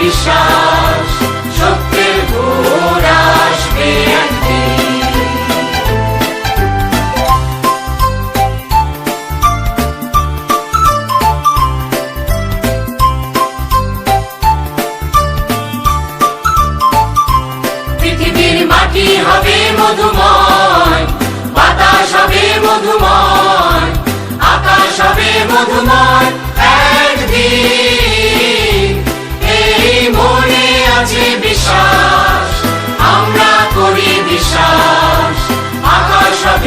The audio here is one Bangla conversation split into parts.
করি বিশ্বাস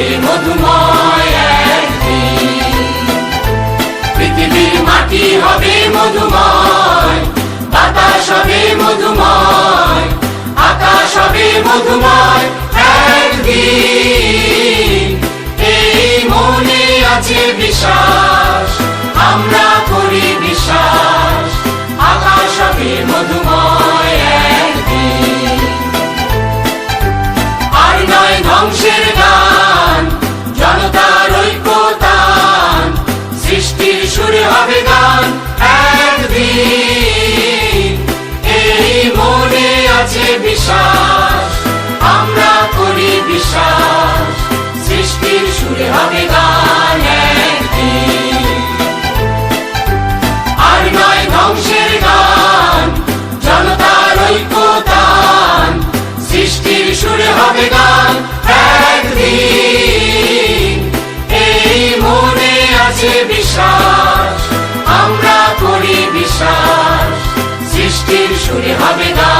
সেই মধুময় একদিন পৃথিবীর মাটি হবে মধুময়, বাতাস হবে মধুময়, আকাশ হবে মধুময় বিশ্বাস, আমরা করি বিশ্বাস, আকাশ হবে গাবে এই মনে আছে বিশ্বাস, আমরা করি বিশ্বাস, সৃষ্টির সুরে হবে গান আর নয় ধ্বংসের গান, জনতার সৃষ্টির সুরে হবে গান একদিন। এই মনে আছে সুরে হবে গা